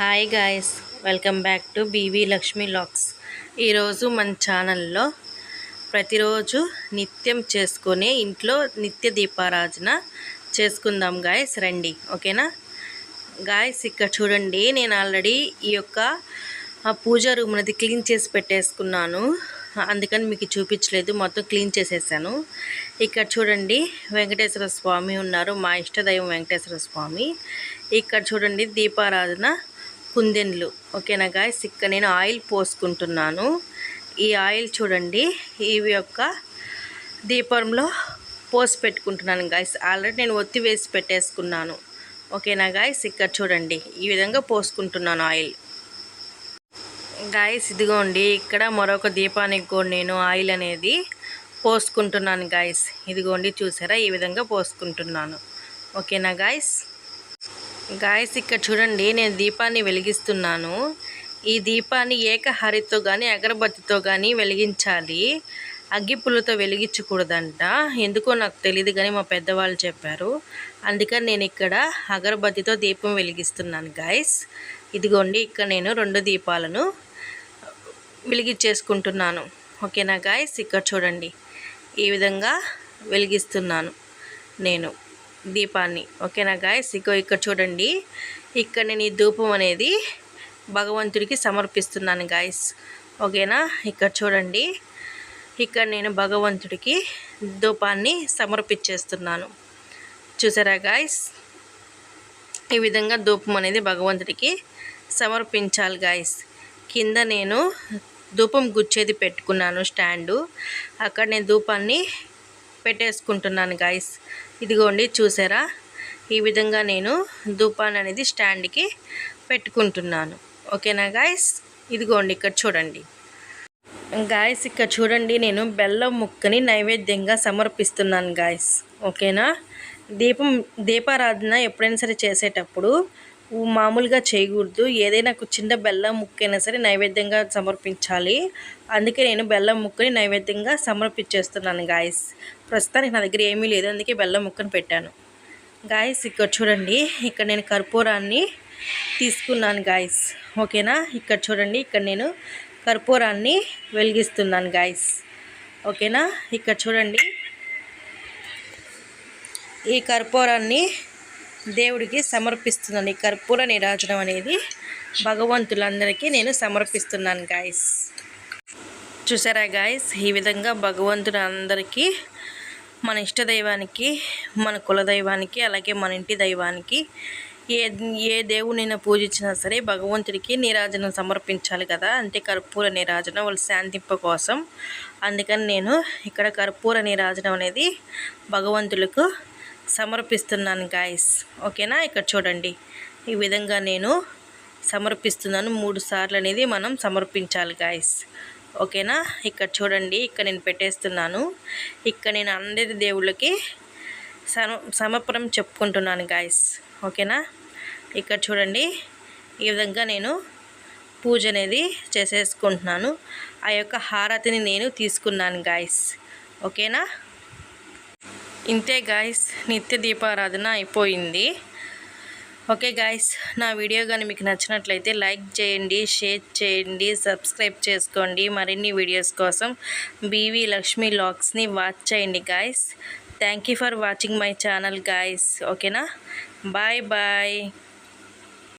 Hi guys welcome back to BV Lakshmi Lux ఈరోజు మన ఛానల్లో ప్రతిరోజు నిత్యం చేసుకునే ఇంట్లో నిత్య దీపారాధన చేసుకుందాం గాయస్ రండి ఓకేనా గాయస్ ఇక్కడ చూడండి నేను ఆల్రెడీ ఈ యొక్క పూజ రూమ్ అనేది క్లీన్ చేసి పెట్టేసుకున్నాను. అందుకని మీకు చూపించలేదు మొత్తం క్లీన్ చేసేసాను. ఇక్కడ చూడండి వెంకటేశ్వర స్వామి ఉన్నారు మా ఇష్టదైవం వెంకటేశ్వర స్వామి. ఇక్కడ చూడండి దీపారాధన కుందెన్లు ఓకేనా గాయస్ ఇక్కడ నేను ఆయిల్ పోసుకుంటున్నాను. ఈ ఆయిల్ చూడండి ఇవి యొక్క దీపంలో పోసి పెట్టుకుంటున్నాను గాయస్ ఆల్రెడీ నేను ఒత్తి వేసి పెట్టేసుకున్నాను. ఓకేనా గాయస్ ఇక్కడ చూడండి ఈ విధంగా పోసుకుంటున్నాను ఆయిల్. గాయస్ ఇదిగోండి ఇక్కడ మరొక దీపానికి కూడా నేను ఆయిల్ అనేది పోసుకుంటున్నాను గాయస్ ఇదిగోండి చూసారా? ఈ విధంగా పోసుకుంటున్నాను. ఓకేనా గాయస్ గాయస్ ఇక్కడ చూడండి నేను దీపాన్ని వెలిగిస్తున్నాను. ఈ దీపాన్ని ఏకహరితో కానీ అగరబత్తితో కానీ వెలిగించాలి. అగ్గిపుల్లతో వెలిగించకూడదంట. ఎందుకో నాకు తెలియదు కానీ మా పెద్దవాళ్ళు చెప్పారు. అందుకని నేను ఇక్కడ అగరబత్తితో దీపం వెలిగిస్తున్నాను గాయస్ ఇదిగోండి ఇక్కడ నేను రెండు దీపాలను వెలిగించేసుకుంటున్నాను. ఓకేనా గాయస్ ఇక్కడ చూడండి. ఈ విధంగా వెలిగిస్తున్నాను నేను. దీపాన్ని. ఓకేనా గాయస్ ఇక ఇక్కడ చూడండి. ఇక్కడ నేను ఈ ధూపం అనేది భగవంతుడికి సమర్పిస్తున్నాను గాయస్ ఓకేనా? ఇక్కడ చూడండి. ఇక్కడ నేను భగవంతుడికి ధూపాన్ని సమర్పించేస్తున్నాను. చూసారా గాయస్ ఈ విధంగా ధూపం అనేది భగవంతుడికి సమర్పించాలి గాయస్ కింద నేను ధూపం గుచ్చేది పెట్టుకున్నాను స్టాండు. అక్కడ నేను ధూపాన్ని పెట్టేసుకుంటున్నాను గాయస్ ఇదిగోండి చూసారా? ఈ విధంగా నేను దూపాన్ అనేది స్టాండ్కి పెట్టుకుంటున్నాను. ఓకేనా గాయస్ ఇదిగోండి ఇక్కడ చూడండి. గాయస్ ఇక్కడ చూడండి నేను బెల్లం ముక్కని నైవేద్యంగా సమర్పిస్తున్నాను గాయస్ ఓకేనా? దీపం దీపారాధన ఎప్పుడైనా సరే చేసేటప్పుడు మామూలుగా చేయకూడదు. ఏదైనా చిన్న బెల్లం ముక్కైనా సరే నైవేద్యంగా సమర్పించాలి. అందుకే నేను బెల్లం ముక్కని నైవేద్యంగా సమర్పించేస్తున్నాను గాయస్. ప్రస్తుతానికి నా దగ్గర ఏమీ లేదు. అందుకే బెల్లం ముక్కను పెట్టాను. గాయస్ ఇక్కడ చూడండి. ఇక్కడ నేను కర్పూరాన్ని తీసుకున్నాను గాయస్. ఓకేనా? ఇక్కడ చూడండి. ఇక్కడ నేను కర్పూరాన్ని వెలిగిస్తున్నాను గాయస్. ఓకేనా? ఇక్కడ చూడండి. ఈ కర్పూరాన్ని దేవుడికి సమర్పిస్తున్నాను ఈ కర్పూర నిరాజనం అనేది భగవంతులందరికీ నేను సమర్పిస్తున్నాను గాయస్ చూసారా గాయస్ ఈ విధంగా భగవంతుడు అందరికీ మన ఇష్ట దైవానికి మన కులదైవానికి అలాగే మన ఇంటి దైవానికి ఏ ఏ దేవుడిని పూజించినా సరే భగవంతుడికి నీరాజనం సమర్పించాలి కదా. అంటే కర్పూర నీరాజనం వాళ్ళ శాంతింప కోసం. అందుకని నేను ఇక్కడ కర్పూర నీరాజనం అనేది భగవంతులకు సమర్పిస్తున్నాను గాయస్ ఓకేనా? ఇక్కడ చూడండి. ఈ విధంగా నేను సమర్పిస్తున్నాను. మూడు సార్లు అనేది మనం సమర్పించాలి గాయస్ ఓకేనా? ఇక్కడ చూడండి. ఇక్కడ నేను పెట్టేస్తున్నాను. ఇక్కడ నేను అందరి దేవుళ్ళకి సమ సమర్పణం చెప్పుకుంటున్నాను గాయస్ ఓకేనా? ఇక్కడ చూడండి. ఈ విధంగా నేను పూజ అనేది చేసేసుకుంటున్నాను. ఆ యొక్క హారతిని నేను తీసుకున్నాను గాయస్ ఓకేనా? ఇంతే గాయస్ నిత్య దీపారాధన అయిపోయింది. ఓకే గాయస్ నా వీడియో కానీ మీకు నచ్చినట్లయితే లైక్ చేయండి షేర్ చేయండి సబ్స్క్రైబ్ చేసుకోండి. మరిన్ని వీడియోస్ కోసం బీవీ లక్ష్మీ లాక్స్ని వాచ్ చేయండి guys thank you for watching my channel guys ఓకేనా బాయ్ బాయ్